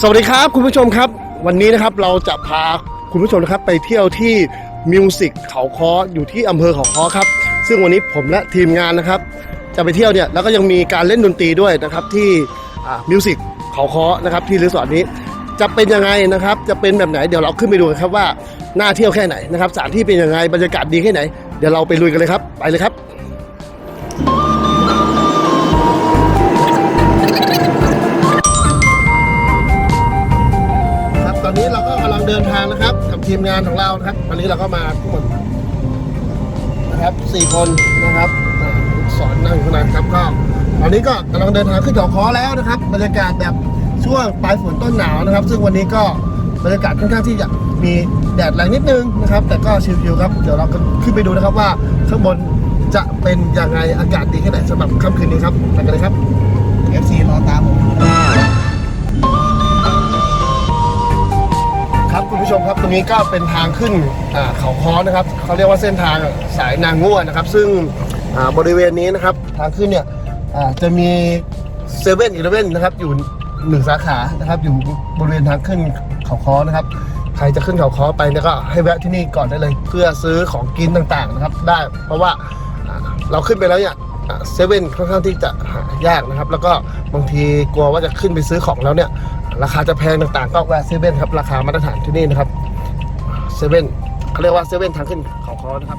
สวัสดีครับคุณผู้ชมครับ วันนี้นะครับเราจะพาคุณผู้ชมนะครับไปเที่ยวที่มิวสิกเขาคออยู่ที่อำเภอเขาคอครับ ซึ่งวันนี้ผมและทีมงานนะครับ จะไปเที่ยวเนี่ยแล้วก็ยังมีการเล่นดนตรีด้วยนะครับที่มิวสิกเขาคอนะครับที่รีสอร์ทนี้จะเป็นยังไงนะครับ จะเป็นแบบไหนเดี๋ยวเราขึ้นไปดูกันครับว่าน่าเที่ยวแค่ไหนนะครับสถานที่เป็นยังไงบรรยากาศดีแค่ไหน เดี๋ยวเราไปลุยกันเลยครับ ไปเลยครับ ดินทางนะครับกับทีมงานของเรานะครับตอนนี้เราก็มาทั้งหมดนะครับสี่คนนะครับอ่าสอนนั่งอยู่ข้างในครับก็ตอนนี้ก็กำลังเดินทางขึ้นเขาคอแล้วนะครับ บรรยากาศแบบช่วงปลายฝนต้นหนาวนะครับ ซึ่งวันนี้ก็บรรยากาศค่อนข้างที่จะมีแดดแรงนิดนึงนะครับ แต่ก็ชิลๆครับเดี๋ยวเราก็ขึ้นไปดูนะครับว่าข้างบนจะเป็นยังไงอากาศดีแค่ไหนสำหรับค่ำคืนนี้ครับไปกันเลยครับ FC รอตามผม ครับคุณผู้ชมครับตรงนี้ก็เป็นทางขึ้นเขาค้อนะครับเขาเรียกว่าเส้นทางสายนางง่วนะครับ ซึ่งบริเวณนี้นะครับทางขึ้นเนี่ยจะมีเซเว่นอีเลเว่นนะครับอยู่หนึ่งสาขานะครับ อยู่บริเวณทางขึ้นเขาค้อนะครับ ใครจะขึ้นเขาค้อไปเนี่ยก็ให้แวะที่นี่ก่อนได้เลย เพื่อซื้อของกินต่างๆนะครับ ได้เพราะว่าอ่าเราขึ้นไปแล้วเนี่ยเซเว่นค่อนข้างที่จะหายากนะครับ แล้วก็บางทีกลัวว่าจะขึ้นไปซื้อของแล้วเนี่ย ราคาจะแพงต่างๆ ก็แวะเซเว่นครับ ราคามาตรฐานที่นี่นะครับเซเว่นเขาเรียกว่าเซเว่นทางขึ้นเขาคอนะครับ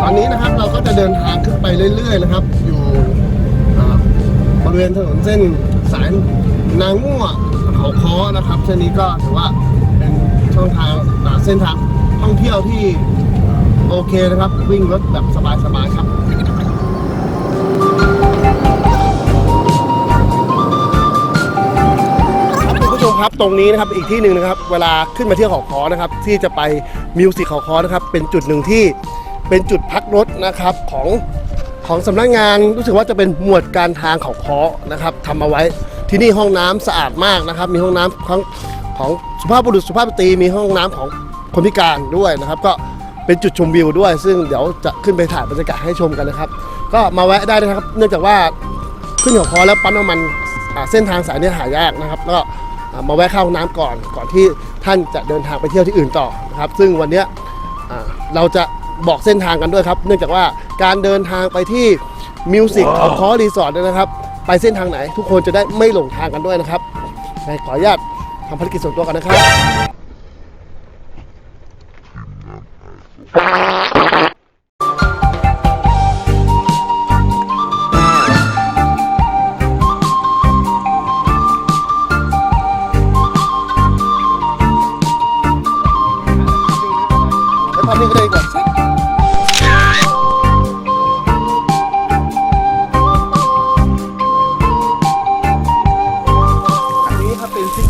ตอนนี้นะครับเราก็จะเดินทางขึ้นไปเรื่อย ๆ นะครับ อยู่บริเวณถนนเส้นสายนางมั่วเขาคอนะครับ เส้นนี้ก็ถือว่าเป็นช่องทางอ่าเส้นทางท่องเที่ยวที่โอเคนะครับ วิ่งรถแบบสบายๆครับ ครับตรงนี้นะครับอีกที่หนึ่งนะครับเวลาขึ้นมาเที่ยวเขาคอนะครับที่จะไปมิวสิกเขาคอนะครับเป็นจุดหนึ่งที่เป็นจุดพักรถนะครับของของสำนักงานรู้สึกว่าจะเป็นหมวดการทางเขาคอนะครับทำเอาไว้ที่นี่ห้องน้ำสะอาดมากนะครับ มีห้องน้ำของของสุภาพบุรุษสุภาพสตรีมีห้องน้ำของคนพิการด้วยนะครับ ก็เป็นจุดชมวิวด้วย ซึ่งเดี๋ยวจะขึ้นไปถ่ายบรรยากาศให้ชมกันนะครับ ก็มาแวะได้นะครับ เนื่องจากว่าขึ้นเขาคอแล้วปั๊มน้ำมันเส้นทางสายนี้หายากนะครับ ก็ มาแวะเข้าห้องน้ำก่อนก่อนที่ท่านจะเดินทางไปเที่ยวที่อื่นต่อนะครับ ซึ่งวันเนี้ยอ่าเราจะบอกเส้นทางกันด้วยครับ เนื่องจากว่าการเดินทางไปที่มิวสิกเขาคอรีสอร์ทนะครับ ไปเส้นทางไหน ทุกคนจะได้ไม่หลงทางกันด้วยนะครับในขออนุญาตทำภารกิจส่วนตัวกันนะครับ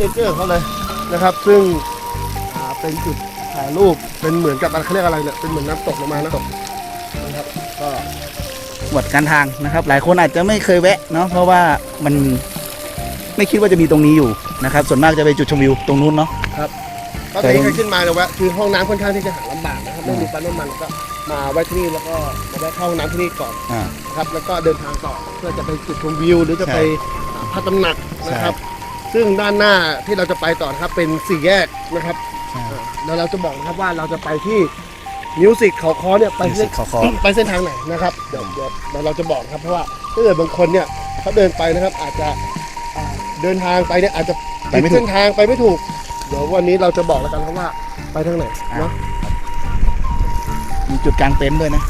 เป็นซิกเนเจอร์เขาเลยนะครับ ซึ่งอ่าเป็นจุดถ่ายรูปเป็นเหมือนกับอะไรเขาเรียกอะไรเนี่ยเป็นเหมือนน้ำตกลงมาน้ำตกนะครับก็หมวดการทางนะครับ หลายคนอาจจะไม่เคยแวะเนาะเพราะว่ามันไม่คิดว่าจะมีตรงนี้อยู่นะครับ ส่วนมากจะไปจุดชมวิวตรงนู้นเนาะก็ตอนนี้ใครขึ้นมาเนี่ยแวะคือห้องน้ำค่อนข้างที่จะหาลำบากนะครับไม่มีปั๊มน้ำมันก็มาแวะที่นี่แล้วก็มาแวะเข้าห้องน้ำที่นี่ก่อนอ่านะครับแล้วก็เดินทางต่อเพื่อจะไปจุดชมวิว หรือจะไปอ่าพระตำหนักนะครับ ซึ่งด้านหน้าที่เราจะไปต่อนะครับเป็นสี่แยกนะครับใช่อ่าแล้วเราจะบอกนะครับว่าเราจะไปที่มิวสิกเขาคอเนี่ยไปเส้น Music เขาค้อไปเส้นทางไหนนะครับเดี๋ยวเดี๋ยวเดี๋ยวเราจะบอกนะครับเพราะว่าถ้าเกิดบางคนเนี่ยเขาเดินไปนะครับ อาจจะอ่าเดินทางไปเนี่ยอาจจะไปไม่ถูกเส้นทางไปไม่ถูก เดี๋ยววันนี้เราจะบอกแล้วกันครับว่าไปทางไหนเนาะมีจุดกลางเต็นท์ด้วยนะ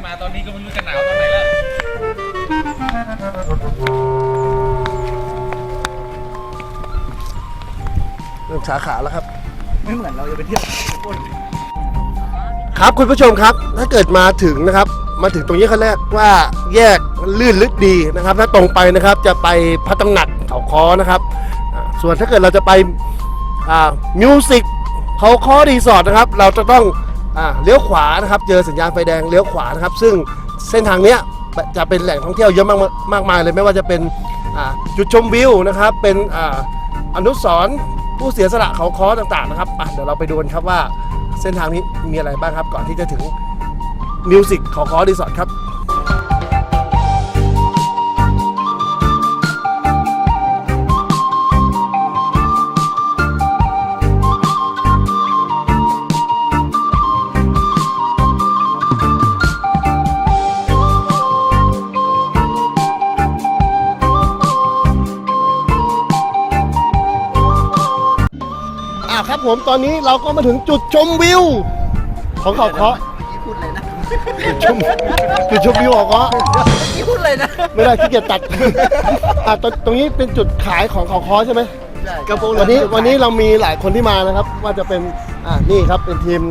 ศไม่มาตอนนี้ก็ไม่รู้จะหนาวตอนไหนแล้วเริ่มขาขาแล้วครับ ไม่ไม่เหมือนเราจะไปเที่ยวครับคุณผู้ชมครับ ถ้าเกิดมาถึงนะครับ มาถึงตรงนี้เขาเรียกว่าแยกลื่นลึกดีนะครับ ถ้าตรงไปนะครับจะไปพระตำหนักเขาคอนะครับอ่าส่วนถ้าเกิดเราจะไปมิวสิกเขาคอรีสอร์ทนะครับ เราจะต้อง อ่าเลี้ยวขวานะครับเจอสัญญาณไฟแดงเลี้ยวขวานะครับ ซึ่งเส้นทางเนี้ยจะเป็นแหล่งท่องเที่ยวเยอะมากมากมายเลยไม่ว่าจะเป็นจุดชมวิวนะครับ เป็นออนุสรณ์ผู้เสียสละเขาคอต่างๆนะครับเดี๋ยวเราไปดูกันครับว่าเส้นทางนี้มีอะไรบ้างครับ ก่อนที่จะถึงมิวสิกเขาคอรีสอร์ทครับ ผมตอนนี้เราก็มาถึงจุดชมวิว ของเขาเคาะพูดเลยนะจุดชมจุดชมวิวของเขาเคาะนี่พูดเลยนะไม่ได้ขี้เกียจตัดอ่าตรงตรงนี้เป็นจุดขายของเขาเคาะใช่ไหมกระโปรงวันนี้วันนี้เรามีหลายคนที่มานะครับ ว่าจะเป็นอ่านี่ครับเป็นทีม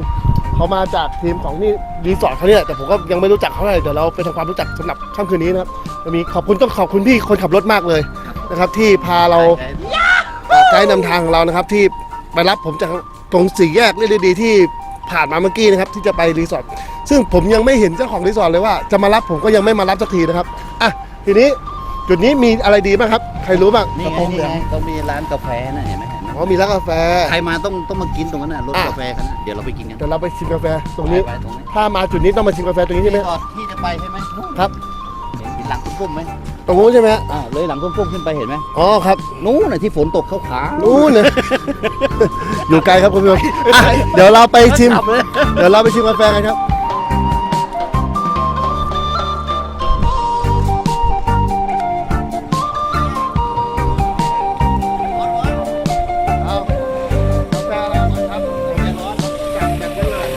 เขามาจากทีมของนี่รีสอร์ทเขาเนี่ยแต่ผมก็ยังไม่รู้จักเขาเท่าไหร่เดี๋ยวเราไปทำความรู้จักสำหรับค่ำคืนนี้นะครับจะมีขอบคุณต้องขอบคุณพี่คนขับรถมากเลยนะครับ ที่พาเราอ่าไกด์นำทางของเรานะครับที่ ไปรับผมจากตรงสี่แยกเรื่อยๆดีที่ผ่านมาเมื่อกี้นะครับที่จะไปรีสอร์ทซึ่งผมยังไม่เห็นเจ้าของรีสอร์ทเลยว่าจะมารับผมก็ยังไม่มารับสักทีนะครับอะทีนี้จุดนี้มีอะไรดีบ้างครับ ใครรู้บ้างนี่กระไงโปรงนี่เหลืองไงต้องมีร้านกาแฟนะเห็นไหมเห็นไหมอ๋อมีร้านกาแฟ ใครมาต้องต้องมากินตรงนั้นนะรถอะ กาแฟกันนะเดี๋ยวเราไปกินกันเดี๋ยวเราไปชิมกาแฟตรงนี้ ไปๆตรงนี้ถ้ามาจุดนี้ต้องมาชิมกาแฟตรงนี้ใช่ไหมก่อนที่จะไปใช่ไหมครับ เห็นหลังกุ้มๆไหม ตรงนู้นใช่ไหมฮะอ่าเลยหลังกุ้มๆขึ้นไปเห็นไหมอ๋อครับ นู้นน่ะที่ฝนตกขาวๆนู้นเลย อยู่ไกลครับคุณผู้ชมอะเดี๋ยวเราไปชิมขับเลย เดี๋ยวเราไปชิมกาแฟกันครับเอากาแฟแล้วครับกาแฟร้อนจัดจัดได้เลย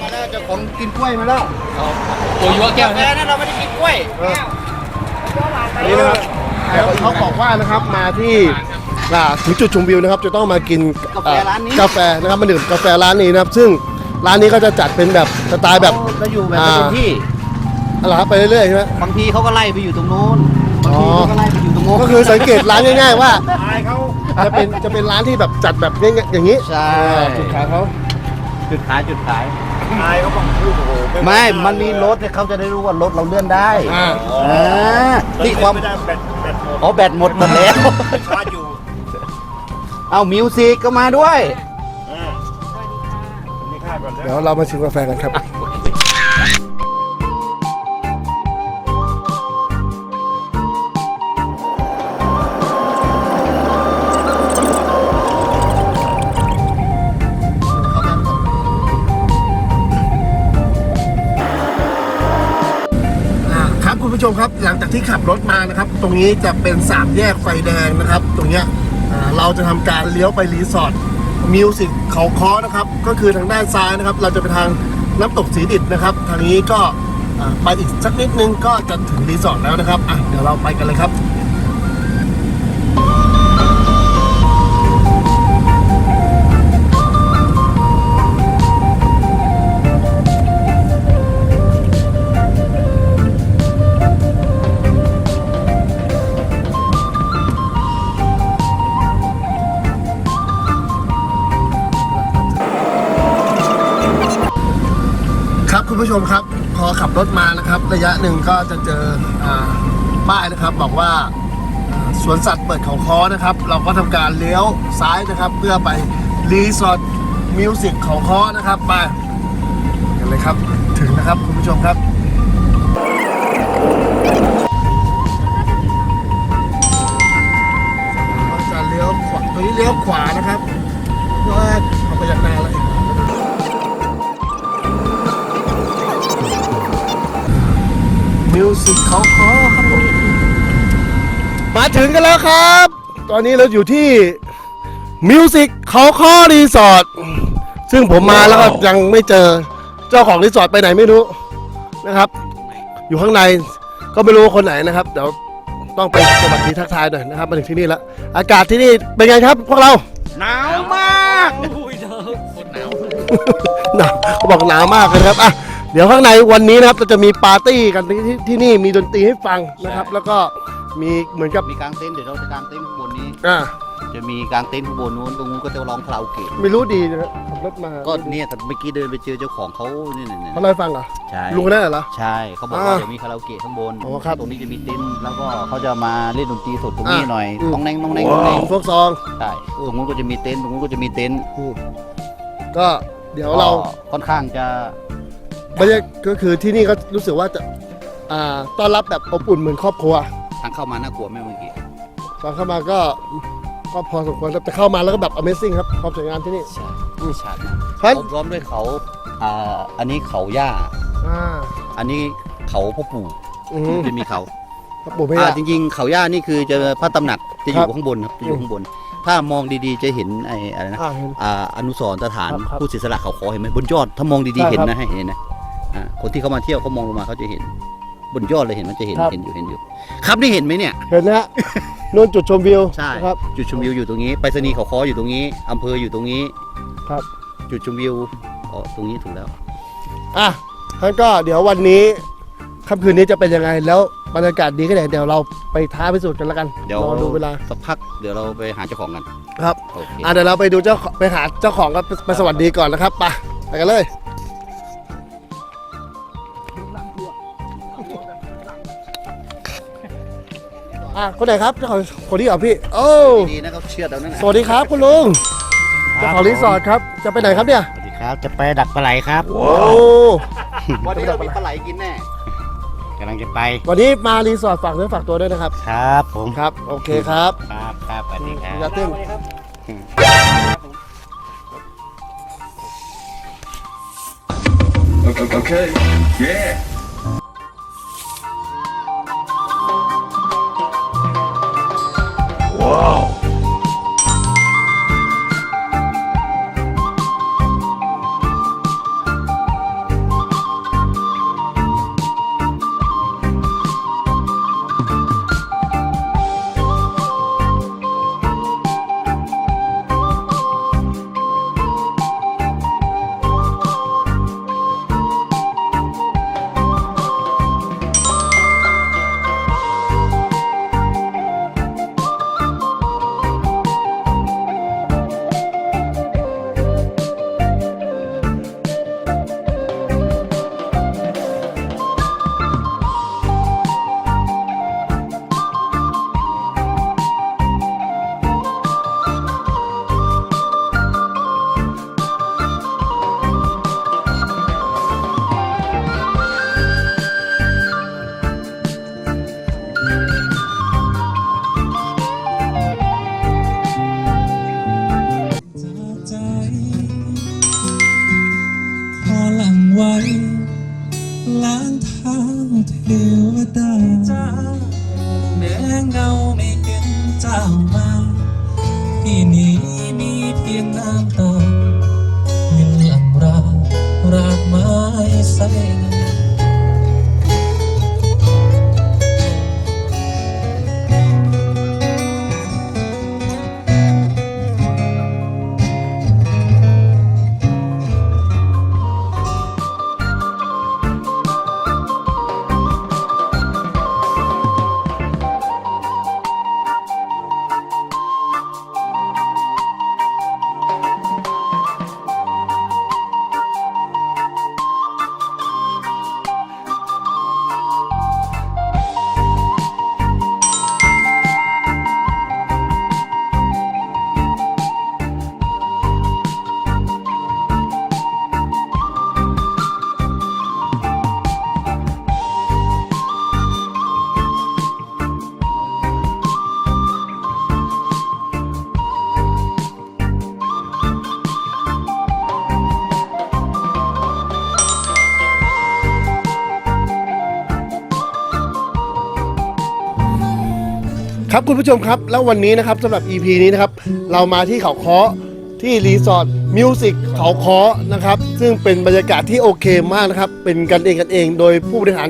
มาแล้วเจ้าของกินกล้วยมาแล้ว ตัวยัวแก้วแฟเนี่ยนั่นเราไม่ได้กินกล้วยเออ นี่นะครับเขาบอกว่านะครับมาที่อ่าถึงจุดชมวิวนะครับ จะต้องมากินกาแฟร้านนี้กาแฟนะครับมาดื่มกาแฟร้านนี้นะครับ ซึ่งร้านนี้ก็จะจัดเป็นแบบสไตล์แบบเราอยู่แบบเป็นที่ อะไรครับไปเรื่อยๆใช่ไหม บางทีเขาก็ไล่ไปอยู่ตรงนู้นบางทีเขาก็ไล่ไปอยู่ตรงโน้นก็คือสังเกตร้านง่ายๆว่าจะเป็นจะเป็นร้านที่แบบจัดแบบง่ายๆอย่างนี้ใช่ จุดขายเขาจุดขายจุดขาย ไม่ มันมีรถเนี่ยเขาจะได้รู้ว่ารถเราเลื่อนได้อ่า อ่าที่ความอ๋อแบตหมดหมดแล้ว ชาร์จอยู่เอามิวสิกก็มาด้วยนี่ค่าก่อนเดี๋ยวเรามาชิมกาแฟกันครับ ผู้ชมครับหลังจากที่ขับรถมานะครับ ตรงนี้จะเป็นสามแยกไฟแดงนะครับ ตรงเนี้ยเราจะทำการเลี้ยวไปรีสอร์ทมิวสิกเขาค้อนะครับ ก็คือทางด้านซ้ายนะครับ เราจะไปทางน้ำตกสีดิดนะครับ ทางนี้ก็ไปอีกสักนิดนึงก็จะถึงรีสอร์ทแล้วนะครับอะเดี๋ยวเราไปกันเลยครับ ผู้ชมครับ พอขับรถมานะครับ ระยะหนึ่งก็จะเจออาป้ายนะครับ บอกว่าสวนสัตว์เปิดเขาค้อนะครับ เราก็ทำการเลี้ยวซ้ายนะครับ เพื่อไปรีสอร์ทมิวสิกเขาค้อนะครับไปกันเลยครับถึงนะครับคุณผู้ชมครับเราจะเลี้ยวขวาตรงนี้เลี้ยวขวานะครับเพราะว่าเขาไปจากนาแล้ว มิวสิกเขาคอครับผมมาถึงกันแล้วครับ ตอนนี้เราอยู่ที่มิวสิกเขาคอรีสอร์ทซึ่งผมมาแล้วก็ยังไม่เจอเจ้าของรีสอร์ทไปไหนไม่รู้นะครับ อยู่ข้างในก็ไม่รู้ว่าคนไหนนะครับ เดี๋ยวต้องไปสวัสดีทักทายหน่อยนะครับมาถึงที่นี่แล้วอากาศที่นี่เป็นไงครับ พวกเรา หนาวมากโอ้โหโคตรหนาวหนาวเขาบอกหนาวมากเลยนะครับอะ เดี๋ยวข้างในวันนี้นะครับเราจะมีปาร์ตี้กันที่ที่ที่นี่มีดนตรีให้ฟังนะครับ แล้วก็มีเหมือนกับมีกางเต็นท์เดี๋ยวเราจะกางเต็นท์ข้างบนนี้ อ่าจะมีกางเต็นท์ข้างบนนู้นตรงนู้นก็จะร้องคาราโอเกะไม่รู้ดีนะครับขับรถมาก็เนี่ยแต่เมื่อกี้เดินไปเจอเจ้าของเขาเนี่ยเนี่ยเขาเล่าให้ฟังเหรอใช่ลุงคนนั่นเหรอ ใช่เขาบอกว่าอ่าเดี๋ยวมีคาราโอเกะข้างบนอ๋อครับ ตรงนี้จะมีเต็นท์แล้วก็เขาจะมาเล่นดนตรีสดตรงนี้อ่าหน่อยอืมต้องแนงต้องแนงต้องแนงพวกซองใช่ตรงนู้นก็จะมีเต็นท์ตรงนู้นก็จะมีเต็นท์อืมก็เดี๋ยวเราก็ค่อนข้างจะ บรรยากก็คือที่นี่ก็รู้สึกว่าจะอ่าต้อนรับแบบอบอุ่นเหมือนครอบครัว ทางเข้ามาน่ากลัวไหมเมื่อกี้ตอนเข้ามาก็ก็พอสมควรครับแต่เข้ามาแล้วก็แบบ Amazing ครับความสวยงามที่นี่ ใช่อืมชัดนะเพราะพร้อมด้วยเขาอ่าอันนี้เขาย่า อ่าอันนี้เขาพ่อปู่อืมจะมีเขาครับผมไม่อ่าได้ จริง ๆ เขาย่านี่คือจะพระตำหนักจะอครัยู่บ ข้างบนครับจะอยู่ข้างบน ถ้ามองดีๆจะเห็นไอ้อะไรนะอ่าเห็น อ่าอนุสรณ์สถานครับครับผู้เสียสละเขาขอเห็นไหมบนยอดถ้ามองดีใช่ๆเห็นครับนะให้เห็นนะ อ่าคนที่เขามาเที่ยวเขามองลงมาเขาจะเห็น บนยอดเลยเห็นมันจะเห็นครับ เห็นอยู่เห็นอยู่ ครับนี่เห็นไหมเนี่ย เห็นนะฮะนู่นจุดชมวิวใช่ นะครับ จุดชมวิวอยู่ตรงนี้ไปรษณีย์เขาคออยู่ตรงนี้อำเภออยู่ตรงนี้ครับ จุดชมวิวอ๋อตรงนี้ถูกแล้ว อะท่านก็เดี๋ยววันนี้ค่ำคืนนี้จะเป็นยังไง แล้วบรรยากาศดีแค่ไหนเดี๋ยวเราไปท้าพิสูจน์กันแล้วกันเดี๋ยวรอดูเวลา สักพักเดี๋ยวเราไปหาเจ้าของกันครับ โอเค อะเดี๋ยวเราไปดูเจ้าของไปหาเจ้าของกันไปสวัสดีก่อนนะครับไปไปกันเลย อะคนไหนครับเจ้าของคนที่เหรอพี่ โอ้ดีๆนะครับเชื่อดเอานั่นนะสวัสดีครับคุณลุงเจ้าของรีสอร์ทครับจะไปไหนครับเนี่ยสวัสดีครับจะไปดักปลาไหลครับโอ้วันนี้เรามีปลาไหลกินแน่กำลังจะไปวันนี้มารีสอร์ทฝากเนื้อฝากตัวด้วยนะครับครับผมครับ โอเคครับครับครับสวัสดีครับยาตึ้ง Okay. Yeah. ใจ ข้างเท้าเทวดาแม้เงาไม่เห็นเจ้ามาที่นี้มีเพียงน้ำตายังหลังรารากไม้ใส ครับคุณผู้ชมครับ แล้ววันนี้นะครับสำหรับ EP นี้นะครับ เรามาที่เขาค้อที่รีสอร์ทมิวสิกเขาค้อนะครับ ซึ่งเป็นบรรยากาศที่โอเคมากนะครับ เป็นกันเองกันเองโดยผู้บริหาร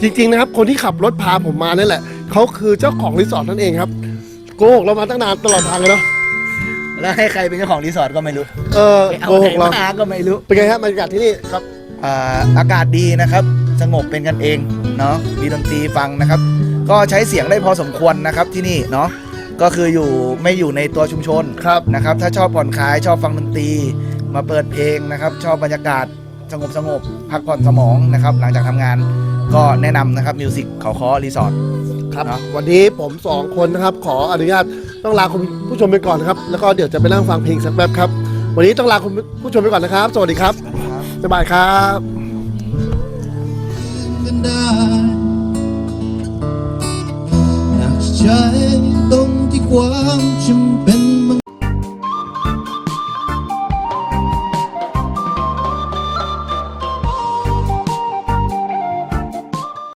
จริง ๆ นะครับ คนที่ขับรถพาผมมานั่นแหละเขาคือเจ้าของรีสอร์ทนั่นเองครับ โกหกเรามาตั้งนานตลอดทางเลยเนาะแล้วให้ใครเป็นเจ้าของรีสอร์ทก็ไม่รู้เออไปเอาโกไหหนกเรามาก็ไม่รู้เป็นไงฮะบรรยากาศที่นี่ครับ อ่าอากาศดีนะครับ สงบเป็นกันเองเนาะมีดนตรีฟังนะครับ ก็ใช้เสียงได้พอสมควรนะครับที่นี่เนาะก็คืออยู่ไม่อยู่ในตัวชุมชนครับนะครับถ้าชอบผ่อนคลายชอบฟังดนตรี มาเปิดเพลงนะครับ ชอบบรรยากาศสงบสงบพักผ่อนสมองนะครับ หลังจากทำงานก็แนะนำนะครับมิวสิกเขาคอรีสอร์ทครับเนอะวันนี้ผมสองคนนะครับขออนุญาตต้องลาคุณผู้ชมไปก่อนนะครับ แล้วก็เดี๋ยวจะไปนั่งฟังเพลงสักแป๊บครับ วันนี้ต้องลาคุณผู้ชมไปก่อนนะครับ สวัสดีครับบ๊ายบายครับ ใจตรงที่ความจำเป็น